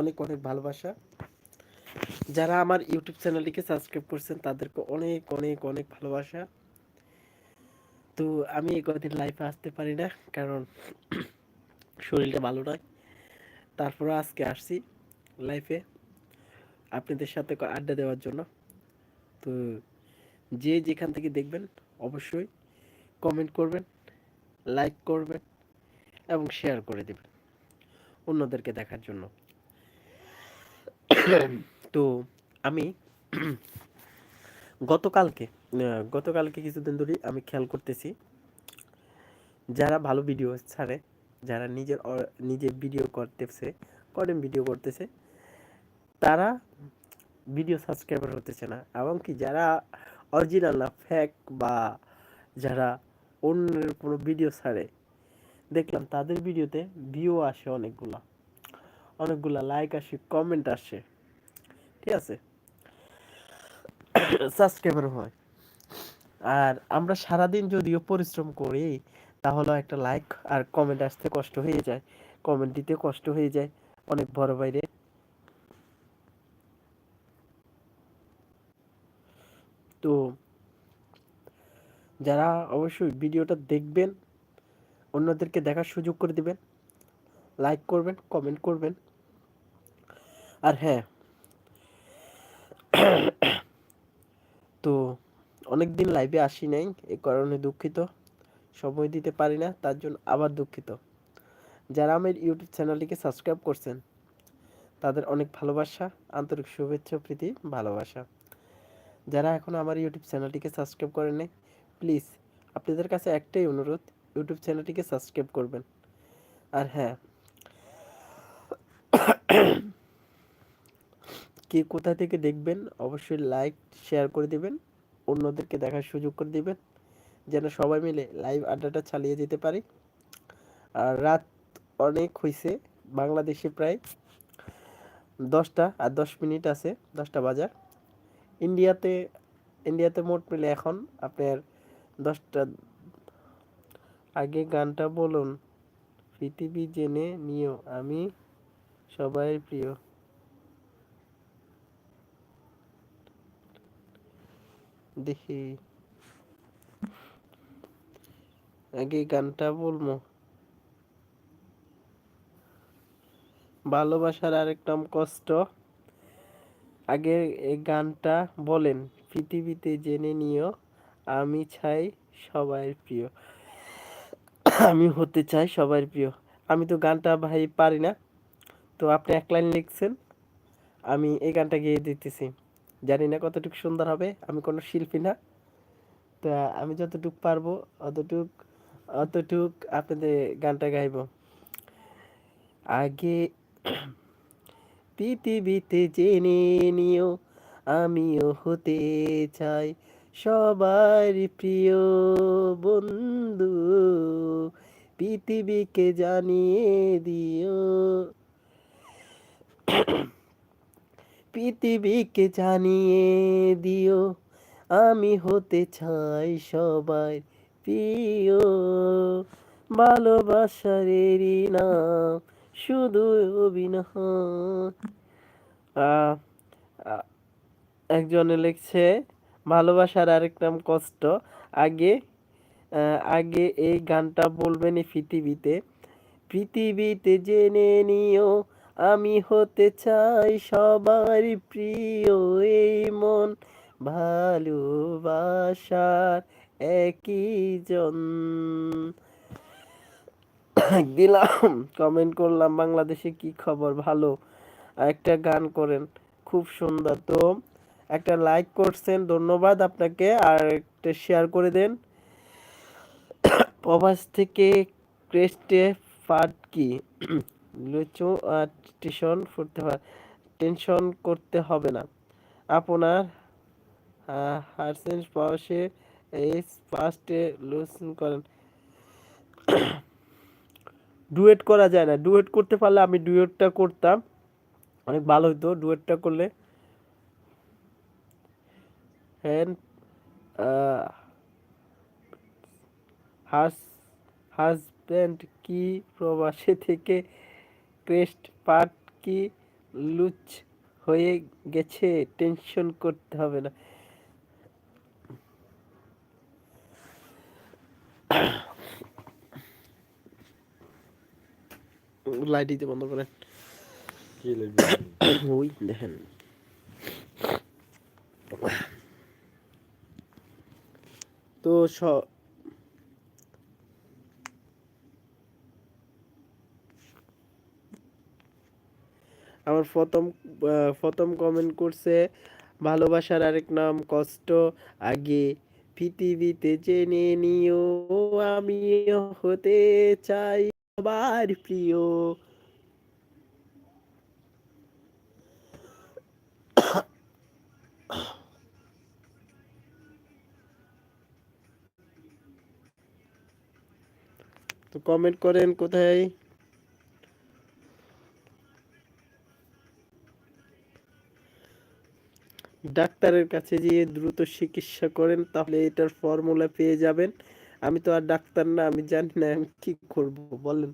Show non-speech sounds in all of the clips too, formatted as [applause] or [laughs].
অনেক অনেক ভালোবাসা। যারা আমার ইউটিউব চ্যানেলটিকে সাবস্ক্রাইব করছেন, তাদেরকে অনেক অনেক অনেক ভালোবাসা। তো আমি এই কদিন লাইফে আসতে পারি না, কারণ শরীরটা ভালো নয়। তারপরে আজকে আসছি লাইফে আপনাদের সাথে আড্ডা দেওয়ার জন্য। তো যে যেখান থেকে দেখবেন, অবশ্যই কমেন্ট করবেন লাইক করবেন এবং শেয়ার করে দেবেন অন্যদেরকে দেখার জন্য। তো আমি গতকালকে গতকালকে কিছুদিন ধরেই আমি খেয়াল করতেছি, যারা ভালো ভিডিও ছাড়ে, যারা নিজের নিজে ভিডিও করতেছে, করেন ভিডিও করতেছে, তারা ভিডিও সাবস্ক্রাইবার হতেছে না। এবং কি যারা অরিজিনাল না ফ্যাক বা যারা অন্যের কোনো ভিডিও ছাড়ে, দেখলাম তাদের ভিডিওতে ভিউ আসে অনেকগুলা। অনেকগুলা লাইক আসে কমেন্ট আসে। ঠিক আছে? সাবস্ক্রাইবার হয়। আর আমরা সারাদিন যদিও পরিশ্রম করি তাহলে একটা লাইক আর কমেন্ট আসতে কষ্ট হয়ে যায়। কমেন্ট দিতে কষ্ট হয়ে যায়। অনেক বড় বাইরে তো যারা অবশ্যই ভিডিওটা দেখবেন, অন্যদেরকে দেখার সুযোগ করে দিবেন। লাইক করবেন কমেন্ট করবেন। আর হ্যাঁ তো অনেক দিন লাইভে আসি নাই, এ কারণে দুঃখিত। সময় দিতে পারি না, তার জন্য আবার দুঃখিত। যারা আমার ইউটিউব চ্যানেলটিকে সাবস্ক্রাইব করছেন, তাদের অনেক ভালোবাসা, আন্তরিক শুভেচ্ছা, প্রীতি, ভালোবাসা। যারা এখনও আমার ইউটিউব চ্যানেলটিকে সাবস্ক্রাইব করেন নাই প্লিজ আপনাদের কাছে একটাই অনুরোধ, ইউটিউব চ্যানেলটিকে সাবস্ক্রাইব করবেন। আর হ্যাঁ কে কোথা থেকে দেখবেন, অবশ্যই লাইক শেয়ার করে দিবেন। অন্যদেরকে দেখার সুযোগ করে দিবেন, যেন সবাই মিলে লাইভ আড্ডাটা চালিয়ে যেতে পারি। আর রাত অনেক হয়েছে বাংলাদেশে প্রায় দশটা আর দশ মিনিট আছে, দশটা বাজার। ইন্ডিয়াতে ইন্ডিয়াতে মোট মিলে এখন আপনার দশটা। আগে গানটা বলুন, পৃথিবী জেনে নিও, আমি সবাই প্রিয়। দেখি। আগে গানটা বলব। ভালোবাসার আরেক নাম কষ্ট। আগে এই গানটা বলেন, পৃথিবীতে জেনে নিও, আমি চাই সবার প্রিয়। আমি হতে চাই সবার প্রিয়। আমি তো গানটা ভাই পারি না। তো আপনি এক লাইন লিখছেন, আমি এই গানটা গেয়ে দিতেছি। জানি না কতটুকু সুন্দর হবে, আমি কোনো শিল্পী না। তা আমি যতটুক পারব, অতটুক অতটুক আপনাদের গানটা গাইবো। আগে পৃথিবীতে জেনে নিও, আমিও হতে চাই সবার প্রিয় বন্ধু। পৃথিবীকে জানিয়ে দিও। পৃথিবীকে জানিয়ে দিও, আমি হতে চাই সবাই প্রিয়। ভালোবাসার এরই শুধু অভিনয়। একজনে লিখছে, ভালোবাসার আরেক নাম কষ্ট। আগে আগে এই গানটা বলবেন পৃথিবীতে। পৃথিবীতে জেনে নিও আমি হতে চাই সবার প্রিয় এই মন। ভালোবাসার একই জন। দিলাম। কমেন্ট করলাম, বাংলাদেশে কি খবর? ভালো। একটা গান করেন, খুব সুন্দর। তো একটা লাইক করছেন, ধন্যবাদ আপনাকে। আর একটা শেয়ার করে দেন। প্রবাস থেকে ক্রেস্টে ফাট কি? লুচু আর টিউশন করতে পার টেনশন করতে হবে না। আপনার হারসেন পাশে এই ফার্স্টে লুসন করেন। ডুয়েট করা যায় না। ডুয়েট করতে পারলে আমি ডুয়েটটা করতাম। অনেক ভালো হতো ডুয়েটটা করলে। হ্যান হাস হাজব্যান্ড কি প্রবাসে থেকে ক্রেস্ট পার্ট কি? লুচ হয়ে গেছে টেনশন করতে হবে না। লাইট দিতে বন্ধ করেন। ওই দেখেন। তো আমার প্রথম প্রথম কমেন্ট করছে, ভালোবাসার আরেক নাম কষ্ট। আগে পৃথিবীতে জেনে নিও, আমি হতে চাই সবার প্রিয়। তো কমেন্ট করেন কোথায়? ডাক্তারের কাছে গিয়ে দ্রুত চিকিৎসা করেন, তাহলে এটার ফর্মুলা পেয়ে যাবেন। আমি তো আর ডাক্তার না, আমি জানি না আমি কি করব, বলেন।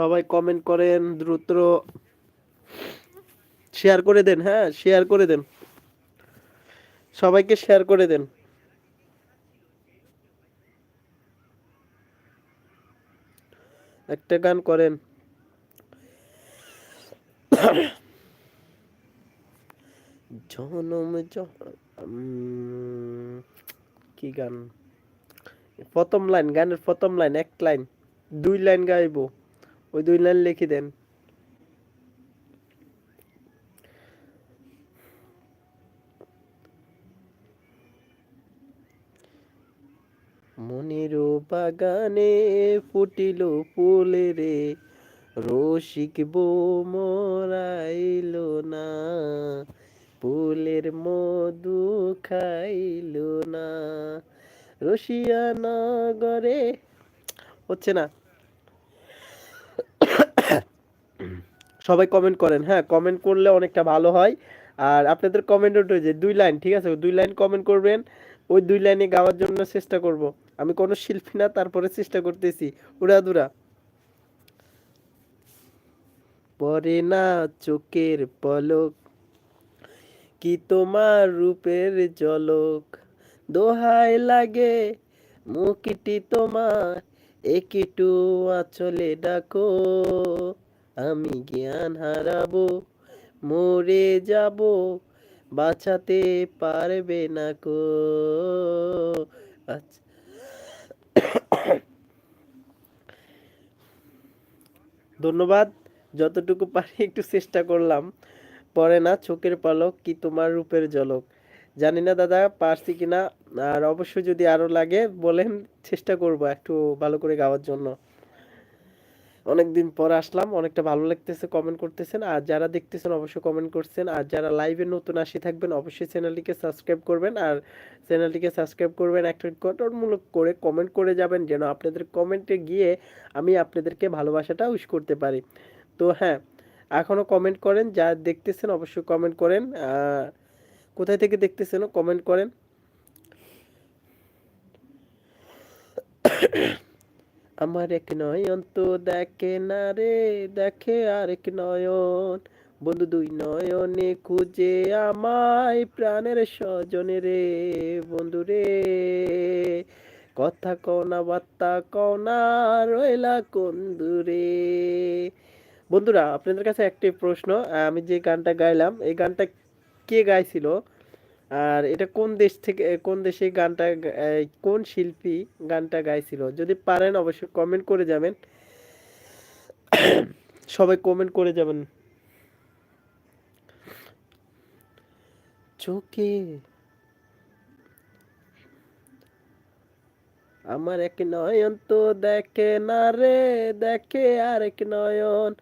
সবাই কমেন্ট করেন, দ্রুত শেয়ার করে দেন হ্যাঁ শেয়ার করে দেন। সবাইকে শেয়ার করে দেন। একটা গান করেন। জনম জন- কি গান? প্রথম লাইন গানের প্রথম লাইন এক লাইন দুই লাইন গাইবো। ওই দুই লাইন লিখে দেন। মনের বাগানে ফুটিল ফুল রে, রসিক বো মরাইল না, ফুলের মধু খাইল না। রসিয়া নগরে হচ্ছে না। সবাই কমেন্ট করেন হ্যাঁ কমেন্ট করলে অনেকটা ভালো হয়। আর আপনাদের কমেন্ট যে দুই লাইন ঠিক আছে? দুই লাইন কমেন্ট করবেন, ওই দুই লাইনে গাওয়ার জন্য চেষ্টা করব। আমি কোনো শিল্পী না, তারপরে চেষ্টা করতেছি। উড়াদুরা পরে না চোখের পলক, কি তোমার রূপের জলক দোহায় লাগে, মুখটি তোমার, একটু আচলে ডাকো। আমি জ্ঞান হারাবো, মরে যাব, বাঁচাতে পারবে না কো। আচ্ছা। ধন্যবাদ, যতটুকু পারি একটু চেষ্টা করলাম। পরে না, চোখের পালক কি তোমার রূপের ঝলক? জানি না দাদা, পারছি কিনা? আর অবশ্যই যদি আরও লাগে, বলেন, চেষ্টা করব একটু ভালো করে গাওয়ার জন্য। অনেকদিন পর আসলাম, অনেকটা ভালো লাগতেছে কমেন্ট করতেছেন। আর যারা দেখতেছেন, অবশ্যই কমেন্ট করছেন। আর যারা লাইভে নতুন আসি থাকবেন, অবশ্যই চ্যানেলটিকে সাবস্ক্রাইব করবেন। আর চ্যানেলটিকে সাবস্ক্রাইব করবেন, একটা গঠনমূলক করে কমেন্ট করে যাবেন, যেন আপনাদের কমেন্টে গিয়ে আমি আপনাদেরকে ভালোবাসাটা উইশ করতে পারি। তো হ্যাঁ এখনও কমেন্ট করেন, যা দেখতেছেন অবশ্যই কমেন্ট করেন। কোথায় থেকে দেখতেছেন কমেন্ট করেন। আমার এক নয়ন তো দেখে না রে, দেখে আর এক নয়ন। বন্ধু, দুই নয়নে খুঁজে আমায় প্রাণের স্বজনে রে, বন্ধু রে। কথা কওনা বার্তা কওনা রইলা কোন দূরে বন্ধুরা, আপনাদের কাছে একটি প্রশ্ন, আমি যে গানটা গাইলাম, এই গানটা কে গাইছিল? আর এটা কোন দেশ থেকে, কোন দেশে গানটা কোন শিল্পী গানটা গাইছিল? যদি পারেন অবশ্যই কমেন্ট করে যাবেন। সবাই কমেন্ট করে যাবেন। চোখে আমার এক নয়ন তো দেখে না রে, দেখে আর এক নয়ন।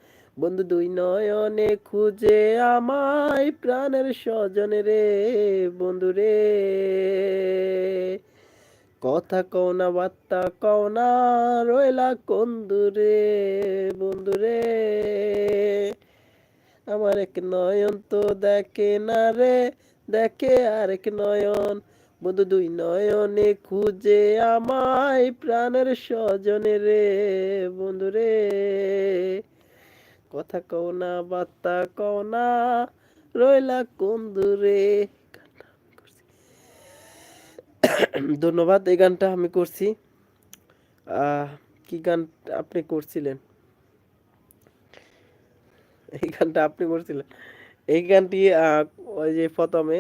বন্ধু দুই নয়নে খুঁজে আমায় প্রাণের স্বজনে রে, বন্ধু রে। কথা কও না, বার্তা কও না, রইলা কোন দূরে বন্ধুরে আমার এক নয়ন তো দেখে না রে, দেখে আরেক নয়ন। বন্ধু দুই নয়নে খুঁজে আমায় প্রাণের স্বজনে রে, বন্ধু রে। কথা কও না, বার্তা কও না, রইলা কোন দূরে? [coughs] ধন্যবাদ, এই গানটা আমি করছি। কি গান আপনি করছিলেন? এই গানটা আপনি করছিলেন? এই গানটি ওই যে প্রথমে,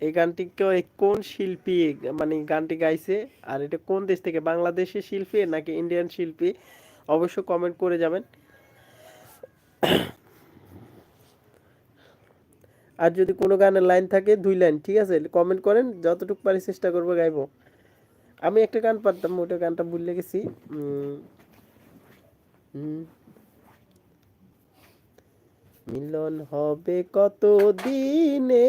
এই গানটি কোন শিল্পী মানে গানটি গাইছে? আর এটা কোন দেশ থেকে? বাংলাদেশের শিল্পী নাকি ইন্ডিয়ান শিল্পী? অবশ্য কমেন্ট করে যাবেন। আর যদি কোনো গানের লাইন থাকে, দুই লাইন, ঠিক আছে? কমেন্ট করেন, যতটুকু পারি চেষ্টা করব গাইবো। আমি একটা গান পারতাম, ওটা গানটা ভুলে গেছি। মিলন হবে কত দিনে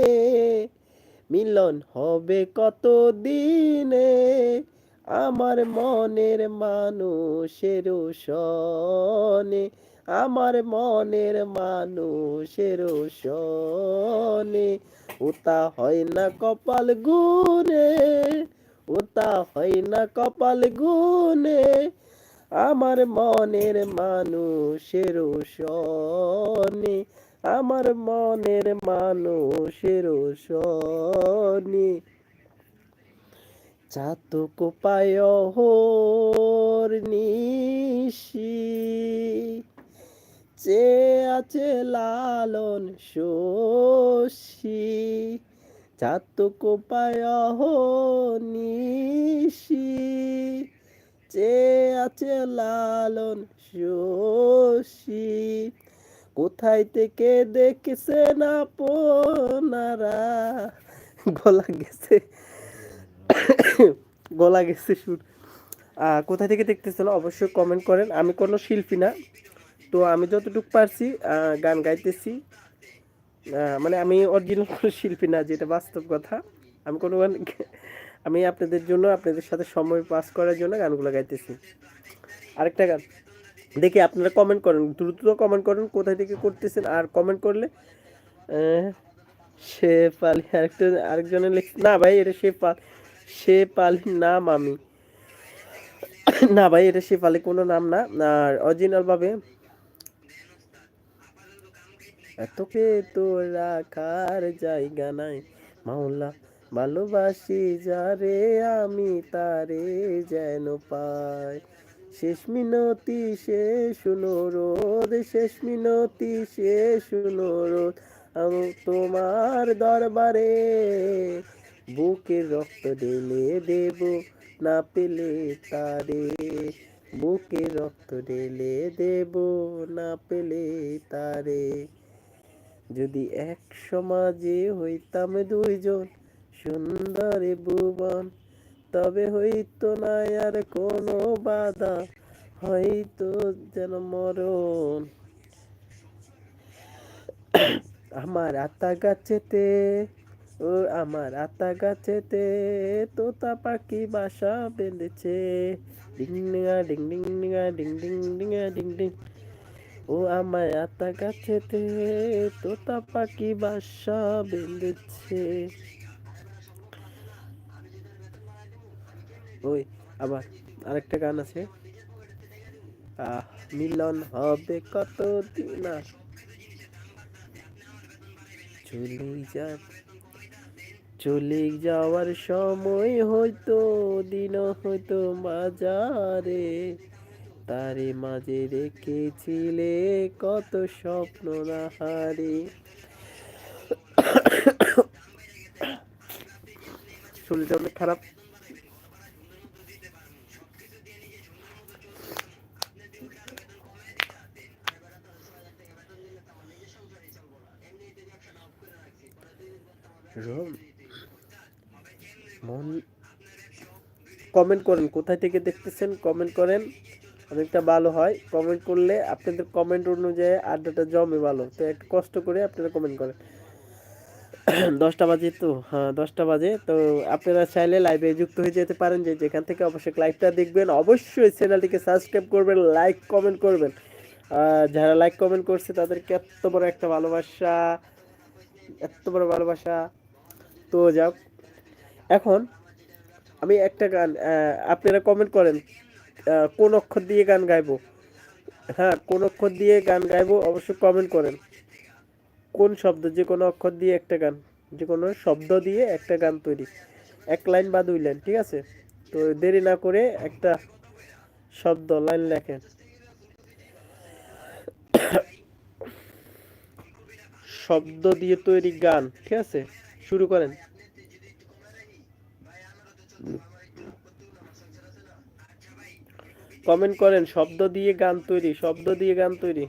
মিলন হবে কত দিনে আমার মনের মানুষের সনে আমার মনের মানুষের সনে ওটা হয় না কপাল গুনে ওটা হয় না কপাল গুনে আমার মনের মানুষের সনে আমার মনের মানুষের সনে চাতক পায় হোর নিশি চে আছে লালন শশী, চাতক পায় নিশি চে আছে লালন শশী, কোথায় থেকে দেখছে না পোনারা? গলা গেছে গলা গেছে সুর। কোথা থেকে দেখতেছেন অবশ্যই কমেন্ট করেন। আমি কোনো শিল্পী না। তো আমি যতটুকু পারছি গান গাইতেছি। মানে আমি অরিজিনাল কোনো শিল্পী না, যেটা বাস্তব কথা। আমি কোনো গান [laughs] আমি আপনাদের জন্য, আপনাদের সাথে সময় পাস করার জন্য গানগুলো গাইতেছি। আরেকটা গান। দেখি আপনারা কমেন্ট করেন, দ্রুত কমেন্ট করেন, কোথায় থেকে করতেছেন, আর কমেন্ট করলে সে পালি আরেকটা আরেকজনের লিখ না ভাই, এটা সে পাল সে পালির নাম আমি। [coughs] না ভাই, এটা সে পালি কোনো নাম না। আর অরিজিনাল এতকে তো রাখার জায়গা নাই। মাওলা, ভালোবাসি যারে আমি তারে যেন পাই। শেষ মিনতি, শেষ অনুরোধ, শেষ মিনতি, শেষ অনুরোধ আমি তোমার দরবারে। বুকের রক্ত ঢেলে দেব না পেলে তারে। বুকে রক্ত ঢেলে দেব না পেলে তারে। যদি এক সমাজে হইতাম দুইজন সুন্দর ভুবন, তবে হইতো না আর কোনো বাধা হয়তো যেন মরণ। আমার আতা গাছেতে, ও আমার আতা গাছেতে তোতা পাখি বাসা বেঁধেছে। ডিং ডিঙা ডিং ডিং ডিং ডিং ডিং ডিং। ও আমার আতা গাছেতে তোতা পাখি বাসা বেঁধেছে। ওই, আবার আরেকটা গান আছে। মিলন হবে কত দিন চলে যা চলে যাওয়ার সময় হয়তো দিন হয়তো বাজারে তারে মাঝে রেখেছিলে কত স্বপ্ন নাহারে। শরীরটা অনেক খারাপ। মন কমেন্ট করেন, কোথায় থেকে দেখতেছেন? কমেন্ট করেন। অনেকটা ভালো হয়। কমেন্ট করলে আপনাদের কমেন্ট অনুযায়ী আড্ডাটা জমে ভালো। তো একটু কষ্ট করে আপনারা কমেন্ট করেন। দশটা বাজে তো হ্যাঁ দশটা বাজে। তো আপনারা চাইলে লাইভে যুক্ত হয়ে যেতে পারেন যে যেখান থেকে অবশ্যই লাইভটা দেখবেন। অবশ্যই চ্যানেলটিকে সাবস্ক্রাইব করবেন লাইক কমেন্ট করবেন। যারা লাইক কমেন্ট করছে, তাদেরকে এত বড় একটা ভালোবাসা, এত বড় ভালোবাসা। তো যাক, এখন আমি একটা গান আপনারা কমেন্ট করেন। কোন অক্ষর দিয়ে গান গাইবো? হ্যাঁ কোন অক্ষর দিয়ে গান গাইবো অবশ্যই কমেন্ট করেন। কোন শব্দ? যে কোনো অক্ষর দিয়ে একটা গান, যে কোনো শব্দ দিয়ে একটা গান তৈরি। এক লাইন বা দুই লাইন, ঠিক আছে? তো দেরি না করে একটা শব্দ লাইন লেখেন। শব্দ দিয়ে তৈরি গান, ঠিক আছে? শুরু করেন। কমেন্ট করেন, শব্দ দিয়ে গান তৈরি, শব্দ দিয়ে গান তৈরি।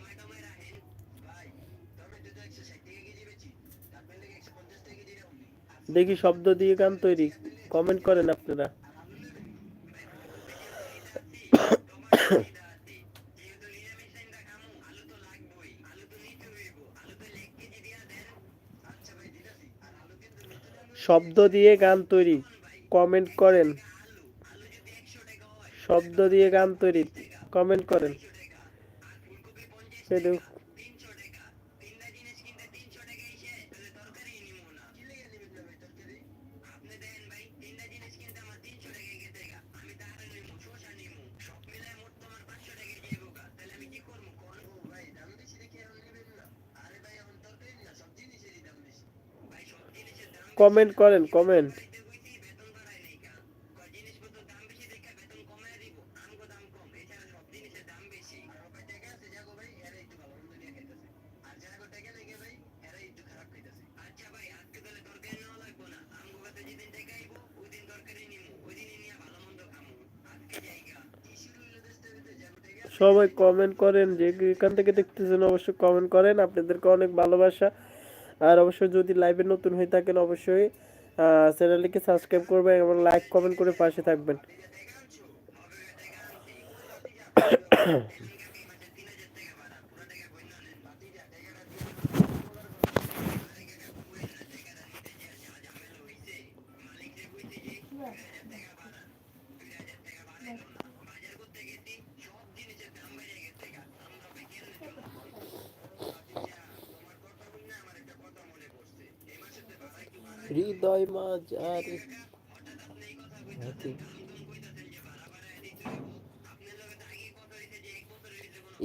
দেখি শব্দ দিয়ে গান তৈরি কমেন্ট করেন আপনারা। শব্দ দিয়ে গান তৈরি কমেন্ট করেন। শব্দ দিয়ে গান তৈরি কমেন্ট করেন। কমেন্ট করেন কমেন্ট সবাই কমেন্ট করেন যে এখান থেকে দেখতেছেন অবশ্যই কমেন্ট করেন। আপনাদেরকে অনেক ভালোবাসা। আর অবশ্যই যদি লাইভে নতুন হয়ে থাকেন, অবশ্যই চ্যানেলটিকে সাবস্ক্রাইব করবেন এবং লাইক কমেন্ট করে পাশে থাকবেন। হৃদয় মাঝার।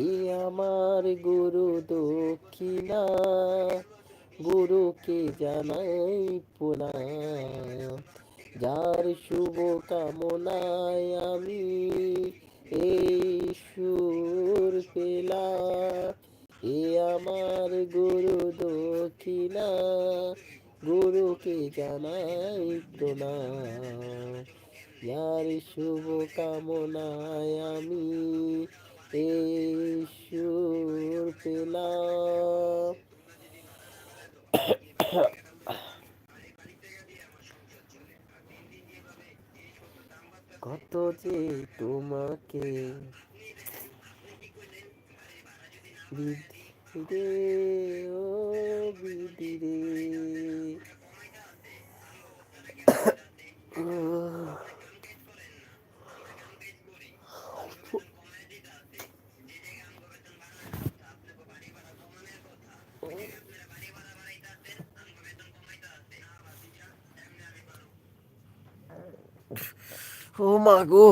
ই আমার গুরু দক্ষিণা গুরুকে জানাই প্রণাম যার শুভ কামনায় আমি এই সুর পেলাম এ আমার গুরু দক্ষিণা গুরুকে জানাই প্রণাম যার শুভ কামনায় আমি এই সুর পেলাম। কত যে তোমাকে বিধি রে, ও বিধি রে উহ। ও মা গো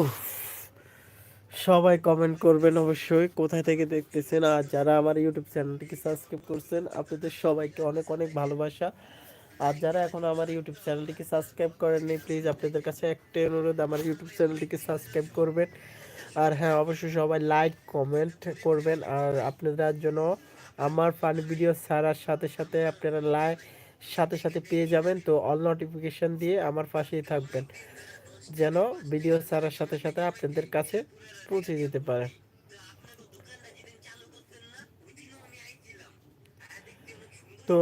সবাই কমেন্ট করবেন অবশ্যই, কোথায় থেকে দেখতেছেন আর যারা আমার ইউটিউব চ্যানেলটিকে সাবস্ক্রাইব করছেন, আপনাদের সবাইকে অনেক অনেক ভালোবাসা। আর যারা এখন আমার ইউটিউব চ্যানেলটিকে সাবস্ক্রাইব করেননি প্লিজ আপনাদের কাছে একটাই অনুরোধ, আমার ইউটিউব চ্যানেলটিকে সাবস্ক্রাইব করবেন। আর হ্যাঁ অবশ্যই সবাই লাইক কমেন্ট করবেন, আর আপনাদের জন্য আমার ফানি ভিডিও ছাড়ার সাথে সাথে আপনারা লাইক সাথে সাথে পেয়ে যাবেন। তো অল নোটিফিকেশন দিয়ে আমার পাশেই থাকবেন। যেন ভিডিও ছাড়ার সাথে সাথে আপনাদের কাছে পৌঁছে যেতে পারে। তো,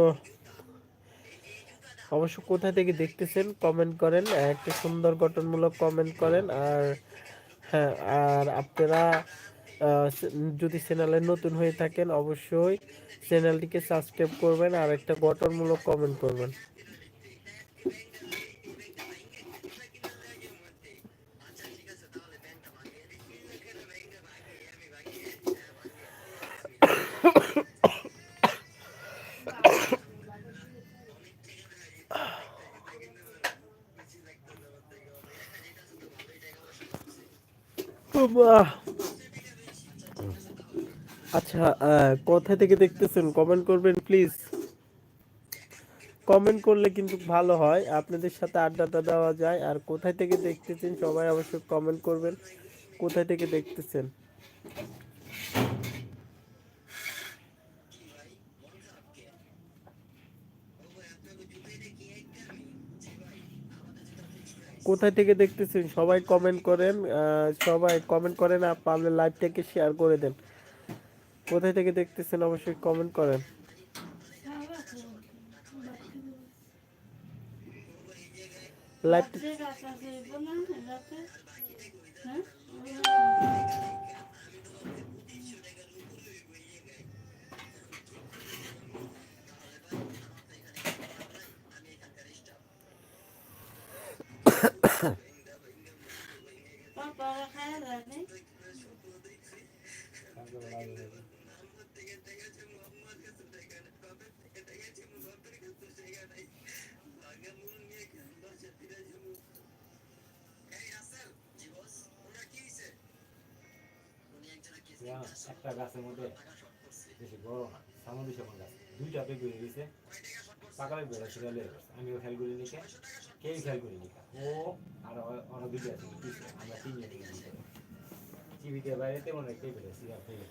অবশ্য কোথা থেকে দেখতেছেন কমেন্ট করেন, একটা সুন্দর গঠনমূলক কমেন্ট করেন, আর হ্যাঁ আর আপনারা যদি চ্যানেলে নতুন হয়ে থাকেন, অবশ্যই চ্যানেলটিকে সাবস্ক্রাইব করবেন, আর একটা গঠনমূলক কমেন্ট করবেন। আচ্ছা কোথা থেকে দেখতেছেন? কমেন্ট করবেন প্লিজ কমেন্ট করলে কিন্তু ভালো হয়। আপনাদের সাথে আড্ডাটা দেওয়া যায়। আর কোথায় থেকে দেখতেছেন, সবাই অবশ্যই কমেন্ট করবেন। কোথায় থেকে দেখতেছেন? কোথায় থেকে দেখতেছেন? সবাই কমেন্ট করেন সবাই কমেন্ট করেন আর পারলে লাইভটাকে শেয়ার করে দেন। কোথায় থেকে দেখতেছেন অবশ্যই কমেন্ট করেন। লাইভ একটা গাছের মধ্যে বেশি বড় না। গাছ। দুইটা বেগুন দিয়েছে পাকা বেগুন সেটা লেগে খেয়াল করি নিকে কেউ খেয়াল করি নিকা ও আর অনেক দুইটা আছে আমরা তিনজন থেকে টিভিতে বাইরে তেমন একটা বেড়ে সিগার থেকে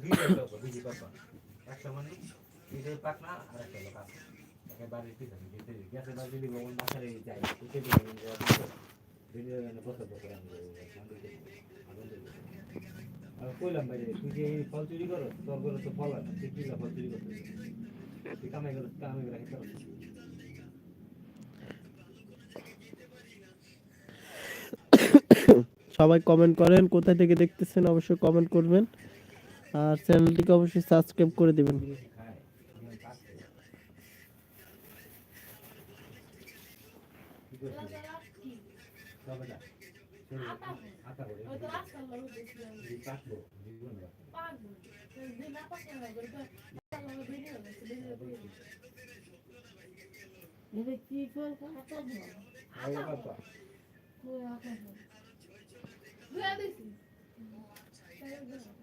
দুইটা লোক বিজি পাপা একটা মানে দুইটা পাক না আর একটা লোক আছে একে বাড়ির পিছনে গেছে গেছে বাড়ি যদি ভবন বাসারে যায় উঠে দিয়ে ভিডিও বসে বসে আমি আমি কইলাম বাইরে তুই যে ফল চুরি করো তোর করে তো ফল আছে তুই কি ফল চুরি করতে তুই কামাই করো কামাই পারো সবাই কমেন্ট করেন, কোথায় থেকে দেখতেছেন অবশ্যই কমেন্ট করবেন। আর চ্যানেলটিকে অবশ্যই সাবস্ক্রাইব করে দিবেন। কি করছিস তবে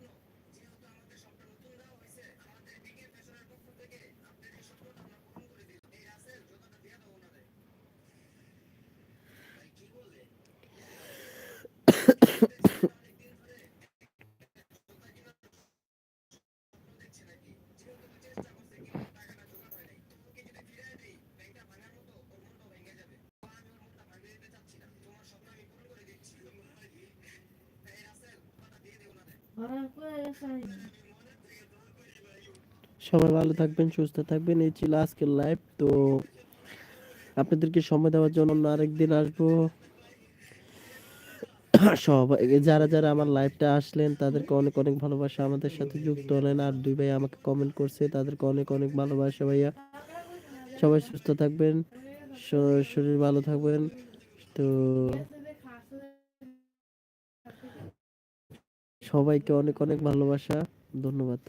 সবাই ভালো থাকবেন, সুস্থ থাকবেন। এই ছিল আজকের লাইভ তো আপনাদেরকে সময় দেওয়ার জন্য অন্য আরেকদিন আসব। সবাই যারা যারা আমার লাইভটা আসলেন, তাদেরকে অনেক অনেক ভালোবাসা। আমাদের সাথে যুক্ত হলেন আর দুই ভাই আমাকে কমেন্ট করছে, তাদেরকে অনেক অনেক ভালোবাসা ভাইয়া। সবাই সুস্থ থাকবেন শরীর ভালো থাকবেন। তো সবাইকে অনেক অনেক ভালোবাসা ধন্যবাদ।